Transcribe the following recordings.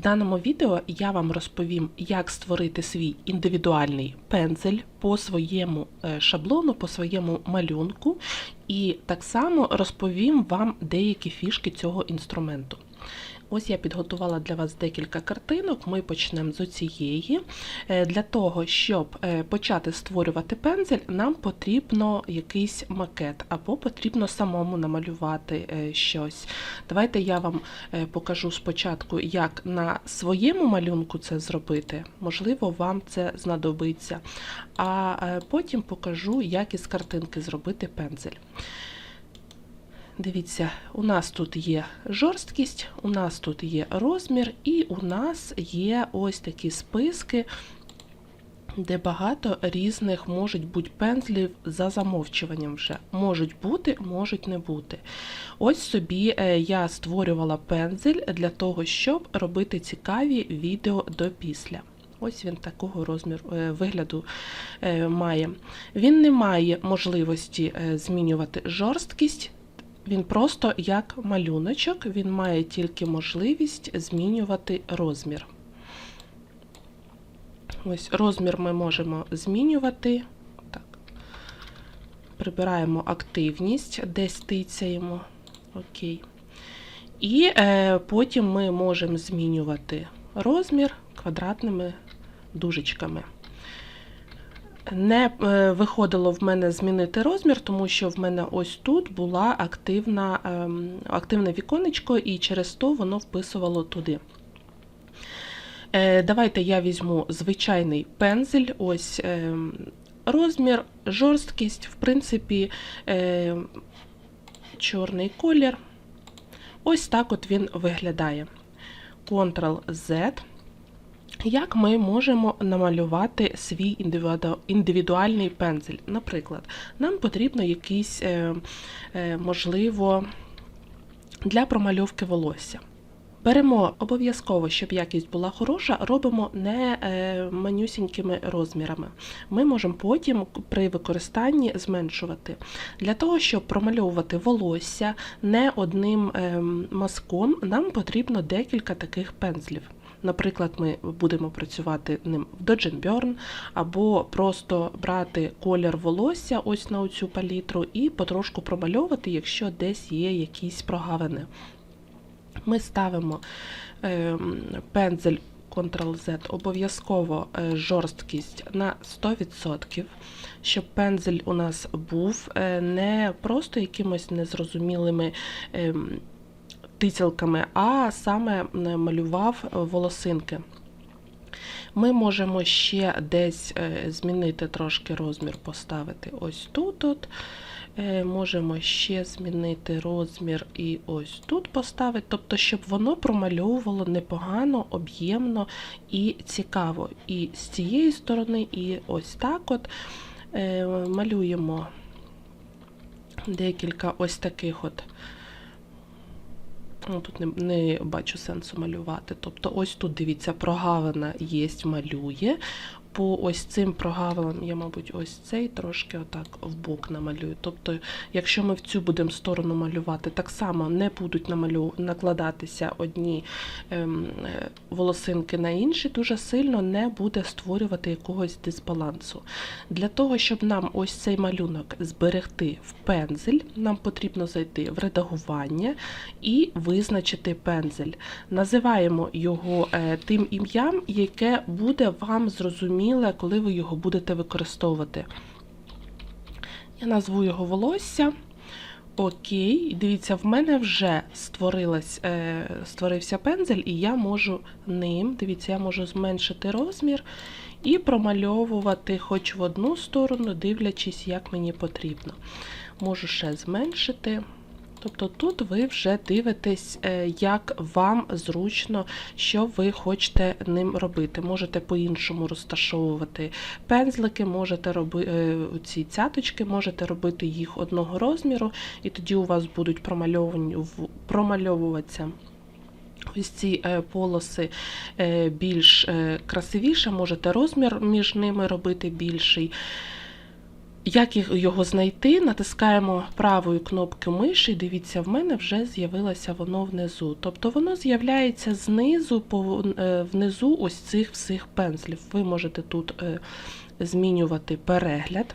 В даному відео я вам розповім, як створити свій індивідуальний пензель по своєму е, шаблону, по своєму малюнку, і так само розповім вам деякі фішки цього інструменту. Ось я підготувала для вас декілька картинок. Ми почнемо з цієї. Для того, щоб е, почати створювати пензель, нам потрібно якийсь макет, або потрібно самому намалювати е, щось. Давайте я вам е, покажу спочатку, як на своєму малюнку це зробити. Можливо, вам це знадобиться. А потім покажу, як із картинки зробити пензель. Дивіться, у нас тут є жорсткість, у нас тут є розмір, і у нас є ось такі списки, де багато різних можуть бути пензлів за замовчуванням вже. Можуть бути, можуть не бути. Ось собі е, я створювала пензель для того, щоб робити цікаві відео до після. Ось він такого розміру е, вигляду е, має. Він не має можливості змінювати жорсткість. Він просто як малюночок, він має тільки можливість змінювати розмір. Ось розмір ми можемо змінювати. Так. Прибираємо активність, десь тицяємо. Окей. І е, потім ми можемо змінювати розмір квадратними дужечками. Не е, виходило в мене змінити розмір, тому що в мене ось тут була активна, ем, активне віконечко, і через то воно вписувало туди. Е, давайте я візьму звичайний пензель, ось ем, розмір, жорсткість, в принципі, ем, чорний колір. Ось так от він виглядає. Ctrl-Z. Як ми можемо намалювати свій індивідуальний пензель? Наприклад, нам потрібно якийсь, е, е, можливо, для промальовки волосся. Беремо обов'язково, щоб якість була хороша, робимо не е, манюсінькими розмірами. Ми можемо потім при використанні зменшувати. Для того, щоб промальовувати волосся не одним мазком, нам потрібно декілька таких пензлів. Наприклад, ми будемо працювати ним в Dodge Burn, або просто брати колір волосся ось на цю палітру і потрошку промальовувати, якщо десь є якісь прогавини. Ми ставимо ем, пензель Ctrl-Z, обов'язково е, жорсткість на 100%, щоб пензель у нас був е, не просто якимось незрозумілими ем, тицялками, а саме малював волосинки. Ми можемо ще десь е, змінити трошки розмір, поставити ось тут. -от. Можемо ще змінити розмір і ось тут поставити, тобто, щоб воно промальовувало непогано, об'ємно і цікаво. І з цієї сторони, і ось так от е, малюємо декілька ось таких от. Ну, Тут не, не бачу сенсу малювати. Тобто, ось тут, дивіться, прогавина є, малює по ось цим прогавилам я, мабуть, ось цей трошки отак в бок намалюю. Тобто, якщо ми в цю будемо сторону малювати, так само не будуть намалю... накладатися одні ем, е, волосинки на інші, дуже сильно не буде створювати якогось дисбалансу. Для того, щоб нам ось цей малюнок зберегти в пензель, нам потрібно зайти в редагування і визначити пензель. Називаємо його е, тим ім'ям, яке буде вам зрозуміло зрозуміле, коли ви його будете використовувати. Я назву його волосся. Окей, дивіться, в мене вже створилась, е, створився пензель, і я можу ним, дивіться, я можу зменшити розмір і промальовувати хоч в одну сторону, дивлячись, як мені потрібно. Можу ще зменшити. Тобто тут ви вже дивитесь, е, як вам зручно, що ви хочете ним робити. Можете по-іншому розташовувати пензлики, можете робити е, ці цяточки, можете робити їх одного розміру, і тоді у вас будуть промальовуватися. Ось ці е, полоси більш красивіше, можете розмір між ними робити більший. Як його знайти? Натискаємо правою кнопкою миші. Дивіться, в мене вже з'явилося воно внизу. Тобто воно з'являється знизу, е, внизу ось цих всіх пензлів. Ви можете тут е, змінювати перегляд.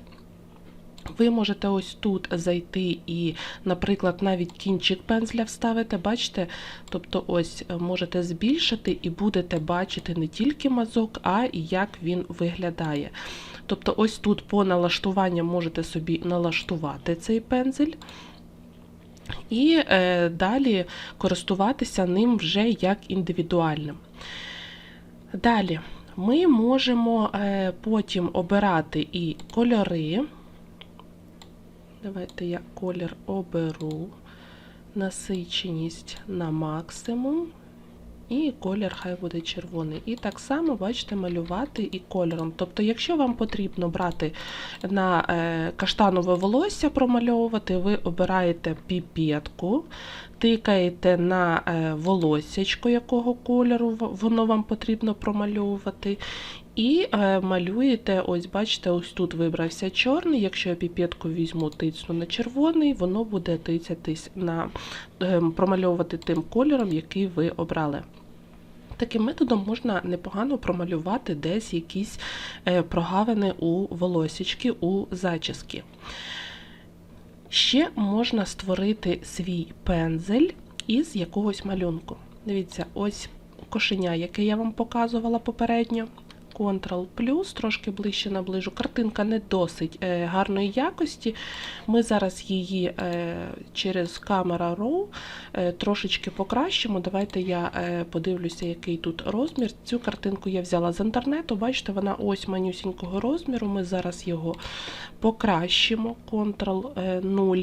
Ви можете ось тут зайти і, наприклад, навіть кінчик пензля вставити. Бачите? Тобто, ось е, можете збільшити і будете бачити не тільки мазок, а і як він виглядає. Тобто, ось тут по налаштуванням можете собі налаштувати цей пензель. І е, далі користуватися ним вже як індивідуальним. Далі ми можемо е, потім обирати і кольори. Давайте я колір оберу, насиченість на максимум. І колір хай буде червоний. І так само, бачите, малювати і кольором. Тобто, якщо вам потрібно брати на е, каштанове волосся промальовувати, ви обираєте піпетку, тикаєте на е, волоссячко, якого кольору воно вам потрібно промальовувати. І е, малюєте, ось бачите, ось тут вибрався чорний. Якщо я піпетку візьму, тицну на червоний, воно буде тицятись на е, промальовувати тим кольором, який ви обрали. Таким методом можна непогано промалювати десь якісь прогавини у волосічки, у зачіски. Ще можна створити свій пензель із якогось малюнку. Дивіться, ось кошеня, яке я вам показувала попередньо. Ctrl плюс, трошки ближче наближу. Картинка не досить е, гарної якості. Ми зараз її е, через Camera Raw е, трошечки покращимо. Давайте я подивлюся, який тут розмір. Цю картинку я взяла з інтернету. Бачите, вона ось манюсінького розміру. Ми зараз його покращимо. Ctrl 0.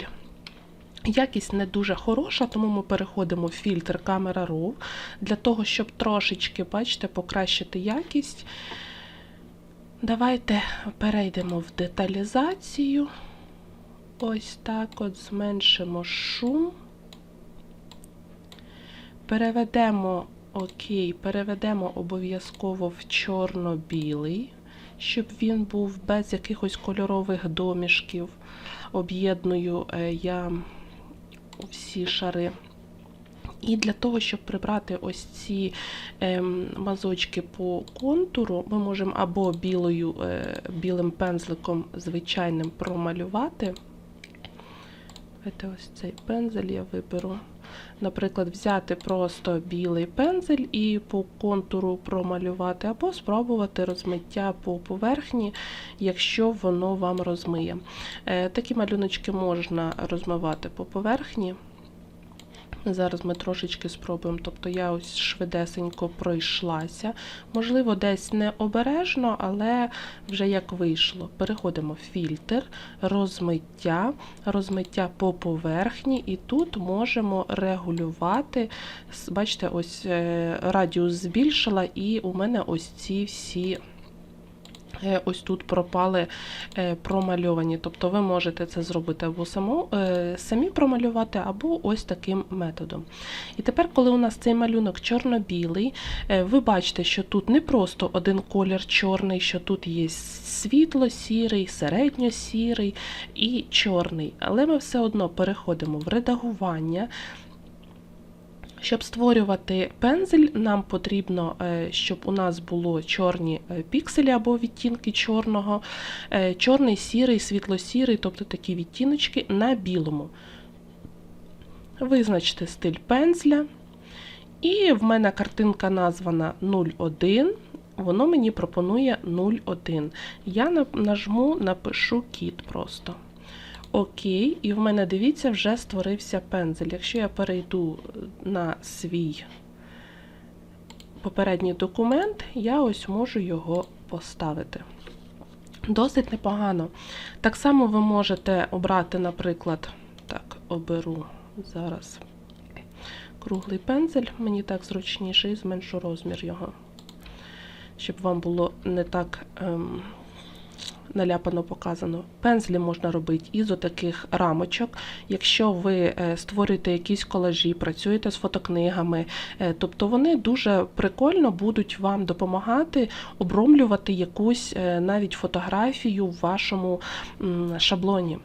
Якість не дуже хороша, тому ми переходимо в фільтр Camera Raw для того, щоб трошечки, бачите, покращити якість. Давайте перейдемо в деталізацію. Ось так от зменшимо шум. Переведемо, окей, переведемо обов'язково в чорно-білий, щоб він був без якихось кольорових домішків. Об'єдную е, я всі шари. І для того, щоб прибрати ось ці ем, мазочки по контуру, ми можемо або білою, е, білим пензликом звичайним промалювати. Давайте ось цей пензель я виберу. Наприклад, взяти просто білий пензель і по контуру промалювати, або спробувати розмиття по поверхні, якщо воно вам розмиє. Е, Такі малюночки можна розмивати по поверхні. Зараз ми трошечки спробуємо. Тобто я ось швидесенько пройшлася. Можливо, десь не обережно, але вже як вийшло. Переходимо в фільтр, розмиття, розмиття по поверхні, і тут можемо регулювати. Бачите, ось е, радіус збільшила, і у мене ось ці всі. Е, Ось тут пропали е, промальовані. Тобто ви можете це зробити або само, е, самі промалювати, або ось таким методом. І тепер, коли у нас цей малюнок чорно-білий, ви бачите, що тут не просто один колір чорний, що тут є світло-сірий, середньо-сірий і чорний. Але ми все одно переходимо в редагування. Щоб створювати пензель, нам потрібно, е, щоб у нас було чорні е, пікселі або відтінки чорного, е, чорний, сірий, світло-сірий, тобто такі відтіночки на білому. Визначте стиль пензля. І в мене картинка названа 01. Воно мені пропонує 01. Я нажму, напишу кіт просто. Окей, і в мене, дивіться, вже створився пензель. Якщо я перейду на свій попередній документ, я ось можу його поставити. Досить непогано. Так само ви можете обрати, наприклад, так, оберу зараз круглий пензель, мені так зручніше, і зменшу розмір його, щоб вам було не так ем, наляпано показано. Пензлі можна робити із отаких рамочок. Якщо ви е, створюєте якісь колажі, працюєте з фотокнигами, е, тобто вони дуже прикольно будуть вам допомагати обромлювати якусь е, навіть фотографію в вашому шаблоні.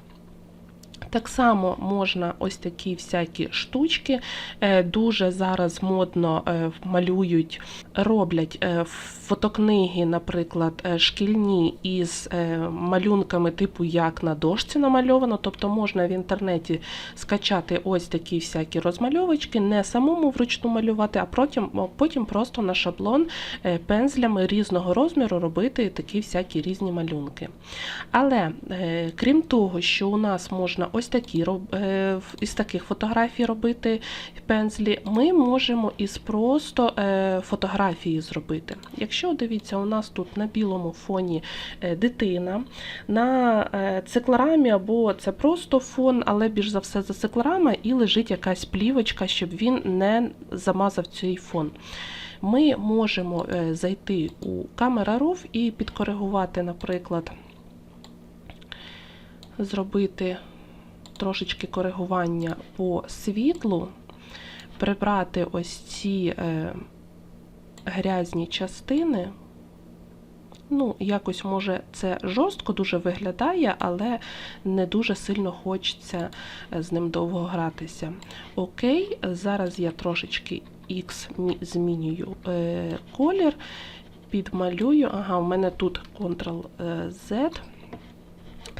Так само можна ось такі всякі штучки. е, Дуже зараз модно е, малюють, роблять е, фотокниги, наприклад, шкільні із малюнками, типу як на дошці намальовано. Тобто можна в інтернеті скачати ось такі всякі розмальовочки, не самому вручну малювати, а потім, потім просто на шаблон пензлями різного розміру робити такі всякі різні малюнки. Але крім того, що у нас можна ось такі е, із таких фотографій робити пензлі, ми можемо із просто е, фотографії зробити. Якщо дивіться, у нас тут на білому фоні е, дитина, на циклорамі або це просто фон, але більш за все за циклорама, і лежить якась плівочка, щоб він не замазав цей фон. Ми можемо зайти у камера RAW і підкоригувати, наприклад, зробити трошечки коригування по світлу, прибрати ось ці е, грязні частини. Ну, якось, може, це жорстко дуже виглядає, але не дуже сильно хочеться е, з ним довго гратися. Окей, зараз я трошечки X змінюю е, колір, підмалюю. Ага, у мене тут Ctrl-Z.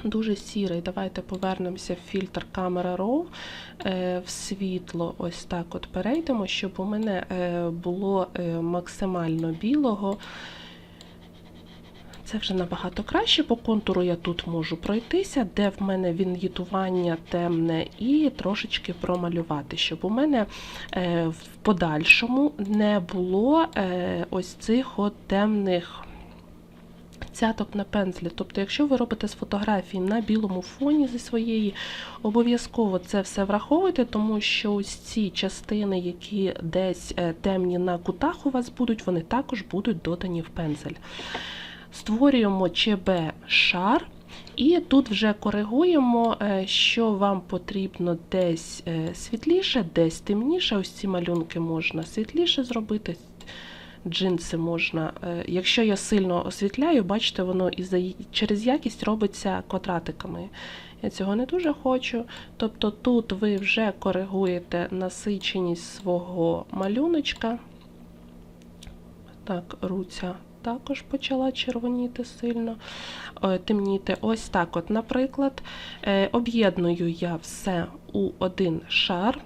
Дуже сірий. Давайте повернемося в фільтр камера RAW. Е, В світло ось так от перейдемо, щоб у мене е, було е, максимально білого. Це вже набагато краще. По контуру я тут можу пройтися, де в мене він'єтування темне, і трошечки промалювати, щоб у мене в подальшому не було ось цих от темних цяток на пензлі. Тобто, якщо ви робите з фотографії на білому фоні зі своєї, обов'язково це все враховуйте, тому що ось ці частини, які десь е, темні на кутах у вас будуть, вони також будуть додані в пензель. Створюємо ЧБ шар. І тут вже коригуємо, е, що вам потрібно десь е, світліше, десь темніше. Ось ці малюнки можна світліше зробити. Джинси можна. е, Якщо я сильно освітляю, бачите, воно із через якість робиться квадратиками. Я цього не дуже хочу. Тобто тут ви вже коригуєте насиченість свого малюночка. Так, руця також почала червоніти сильно, е, темніти. Ось так, от, наприклад, е, об'єдную я все у один шар.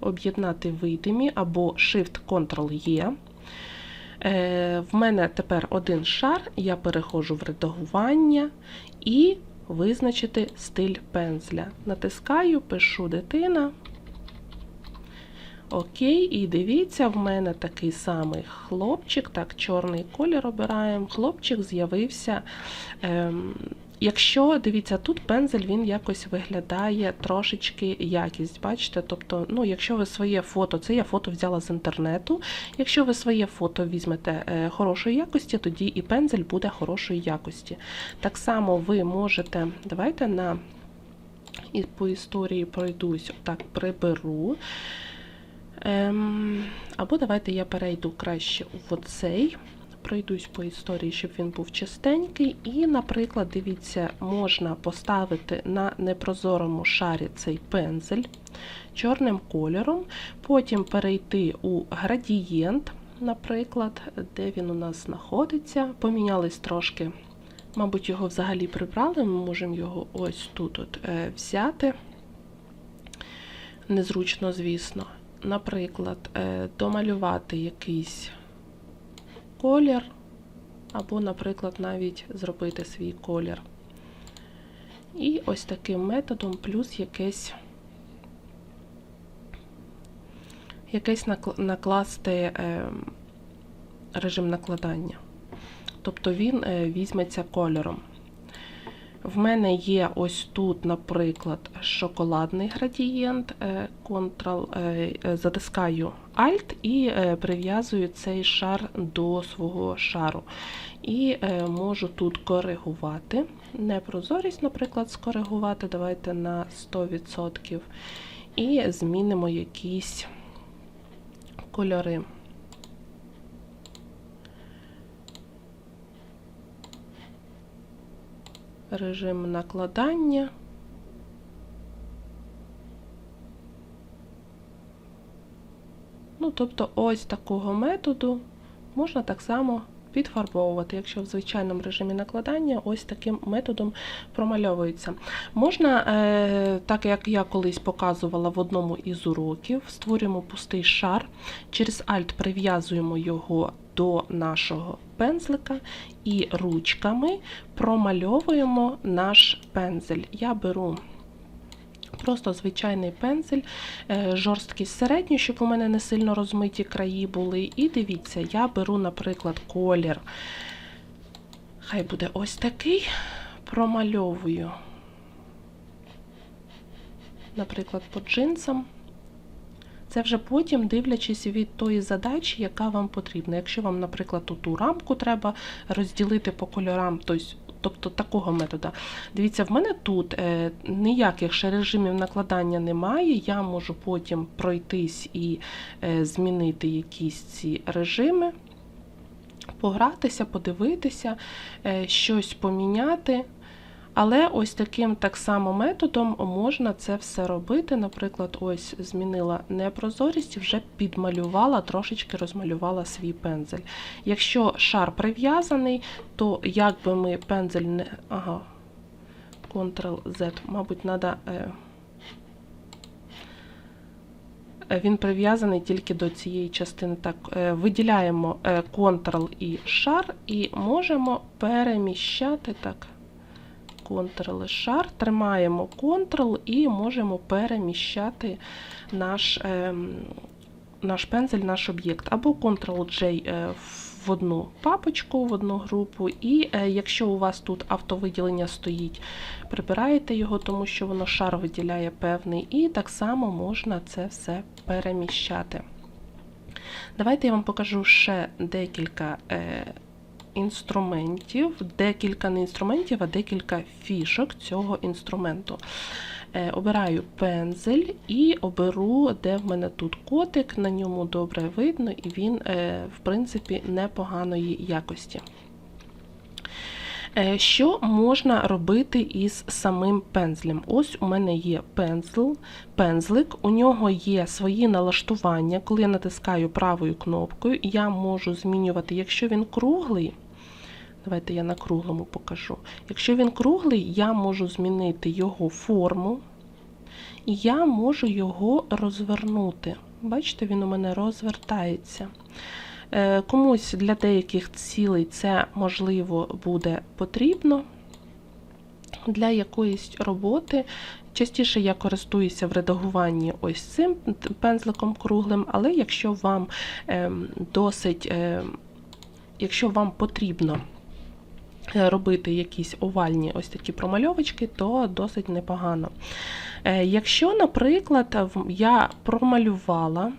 Об'єднати видимі або Shift-Ctrl-E. Е, В мене тепер один шар, я переходжу в редагування і визначити стиль пензля. Натискаю, пишу дитина. Окей, і дивіться, в мене такий самий хлопчик. Так, чорний колір обираємо. Хлопчик з'явився. Ем, Якщо дивіться, тут пензель він якось виглядає трошечки якість. Бачите? Тобто, ну, якщо ви своє фото, це я фото взяла з інтернету. Якщо ви своє фото візьмете е, хорошої якості, тоді і пензель буде хорошої якості. Так само ви можете, давайте на і по історії пройдусь, отак приберу. Ем, або давайте я перейду краще в оцей. Пройдусь по історії, щоб він був чистенький. І, наприклад, дивіться, можна поставити на непрозорому шарі цей пензель чорним кольором, потім перейти у градієнт, наприклад, де він у нас знаходиться. Помінялись трошки, мабуть, його взагалі прибрали. Ми можемо його ось тут от, е, взяти. Незручно, звісно. Наприклад, е, домалювати якийсь колір, або, наприклад, навіть зробити свій колір. І ось таким методом, плюс якесь, якесь накласти е, режим накладання. Тобто він е, візьметься кольором. В мене є ось тут, наприклад, шоколадний градієнт, Ctrl, е, затискаю Alt і е, прив'язую цей шар до свого шару. І е, можу тут коригувати. Непрозорість, наприклад, скоригувати. Давайте на 100%. І змінимо якісь кольори. Режим накладання. Ну, тобто, ось такого методу можна так само підфарбовувати, якщо в звичайному режимі накладання ось таким методом промальовується. Можна, е, так як я колись показувала в одному із уроків, створюємо пустий шар, через Alt прив'язуємо його до нашого пензлика і ручками промальовуємо наш пензель. Я беру Просто звичайний пензель, е, жорсткість середню, щоб у мене не сильно розмиті краї були. І дивіться, я беру, наприклад, колір. Хай буде ось такий, промальовую, наприклад, по джинсам. Це вже потім дивлячись від тої задачі, яка вам потрібна. Якщо вам, наприклад, ту рамку треба розділити по кольорам, тобто тобто такого метода. Дивіться, в мене тут е, ніяких ще режимів накладання немає. Я можу потім пройтись і е, змінити якісь ці режими, погратися, подивитися, е, щось поміняти. Але ось таким так само методом можна це все робити. Наприклад, ось змінила непрозорість і вже підмалювала, трошечки розмалювала свій пензель. Якщо шар прив'язаний, то як би ми пензель не. Ага, Ctrl-Z, мабуть, треба. Він прив'язаний тільки до цієї частини. Так, е, Виділяємо е, Ctrl і шар і можемо переміщати так. Ctrl шар, тримаємо Ctrl і можемо переміщати наш е, наш пензель, наш об'єкт. Або Ctrl-J е, в одну папочку, в одну групу. І е, якщо у вас тут автовиділення стоїть, прибираєте його, тому що воно шар виділяє певний, і так само можна це все переміщати. Давайте я вам покажу ще декілька. Е, інструментів, декілька не інструментів, а декілька фішок цього інструменту. Е, обираю пензель і оберу, де в мене тут котик, на ньому добре видно, і він, е, в принципі, непоганої якості. Е, що можна робити із самим пензлем? Ось у мене є пензл, пензлик, у нього є свої налаштування. Коли я натискаю правою кнопкою, я можу змінювати, якщо він круглий. Давайте я на круглому покажу. Якщо він круглий, я можу змінити його форму, і я можу його розвернути. Бачите, він у мене розвертається. Е, комусь для деяких цілей це, можливо, буде потрібно для якоїсь роботи. Частіше я користуюся в редагуванні ось цим пензликом круглим, але якщо вам ем, досить, ем, якщо вам потрібно е, робити якісь овальні ось такі промальовочки, то досить непогано. Е, якщо, наприклад, я промалювала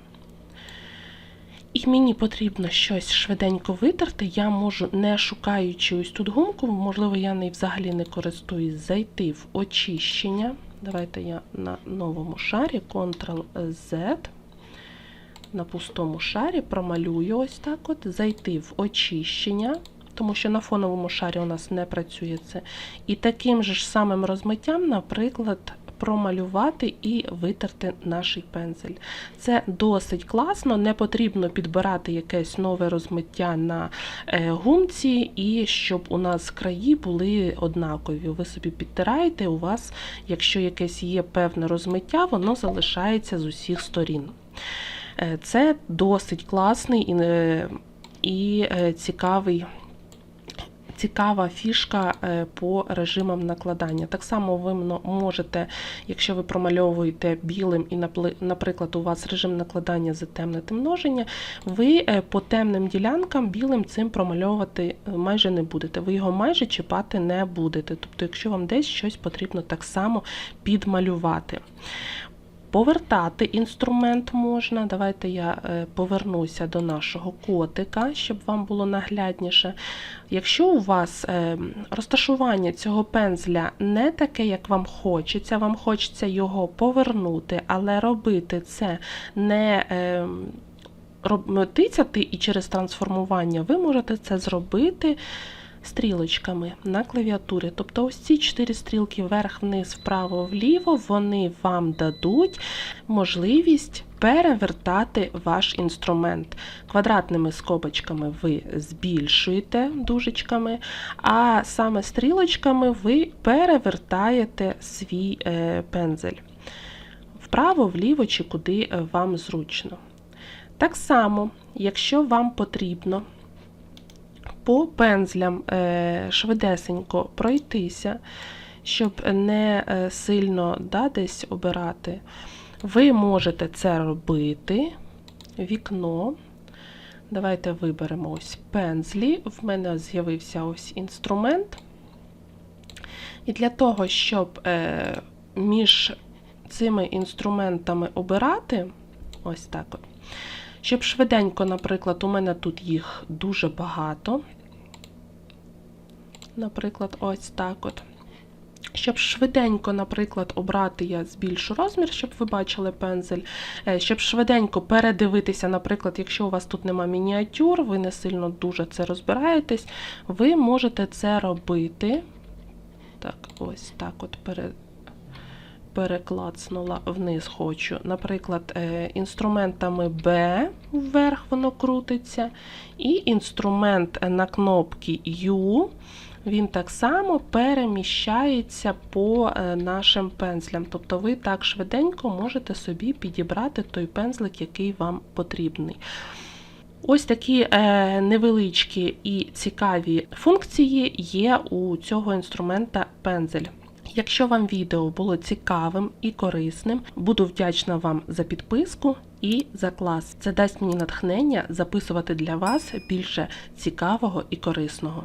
і мені потрібно щось швиденько витерти, я можу, не шукаючи ось тут гумку, можливо, я нею взагалі не користуюсь, зайти в очищення. Давайте я на новому шарі Ctrl-Z, на пустому шарі промалюю ось так от, зайти в очищення, тому що на фоновому шарі у нас не працює це. І таким же ж самим розмиттям, наприклад, промалювати і витерти наш пензель. Це досить класно, не потрібно підбирати якесь нове розмиття на е, гумці, і щоб у нас краї були однакові. Ви собі підтираєте, у вас, якщо якесь є певне розмиття, воно залишається з усіх сторін. Е, це досить класний і, е, і цікавий цікава фішка е, по режимам накладання. Так само ви можете, якщо ви промальовуєте білим і, наприклад, у вас режим накладання затемнити множення, ви е, по темним ділянкам білим цим промальовувати е, майже не будете. Ви його майже чіпати не будете. Тобто, якщо вам десь щось потрібно так само підмалювати. Повертати інструмент можна. Давайте я е, повернуся до нашого котика, щоб вам було наглядніше. Якщо у вас е, розташування цього пензля не таке, як вам хочеться, вам хочеться його повернути, але робити це не е, тицяти і через трансформування, ви можете це зробити стрілочками на клавіатурі. Тобто ось ці чотири стрілки вверх-вниз, вправо-вліво, вони вам дадуть можливість перевертати ваш інструмент. Квадратними скобочками ви збільшуєте дужечками, а саме стрілочками ви перевертаєте свій е, пензель вправо, вліво чи куди е, вам зручно. Так само, якщо вам потрібно по пензлям е, швидесенько пройтися, щоб не е, сильно да, десь обирати, ви можете це робити. Вікно. Давайте виберемо ось пензлі. В мене з'явився ось інструмент. І для того, щоб е, між цими інструментами обирати, ось так от, щоб швиденько, наприклад, у мене тут їх дуже багато. Наприклад, ось так от. Щоб швиденько, наприклад, обрати, я збільшу розмір, щоб ви бачили пензель. Е, Щоб швиденько передивитися, наприклад, якщо у вас тут нема мініатюр, ви не сильно дуже це розбираєтесь, ви можете це робити. Так, ось так от перед переклацнула вниз хочу. Наприклад, е, інструментами B вверх воно крутиться, і інструмент на кнопці U. Він так само переміщається по е, нашим пензлям. Тобто ви так швиденько можете собі підібрати той пензлик, який вам потрібний. Ось такі е, невеличкі і цікаві функції є у цього інструмента пензель. Якщо вам відео було цікавим і корисним, буду вдячна вам за підписку і за клас. Це дасть мені натхнення записувати для вас більше цікавого і корисного.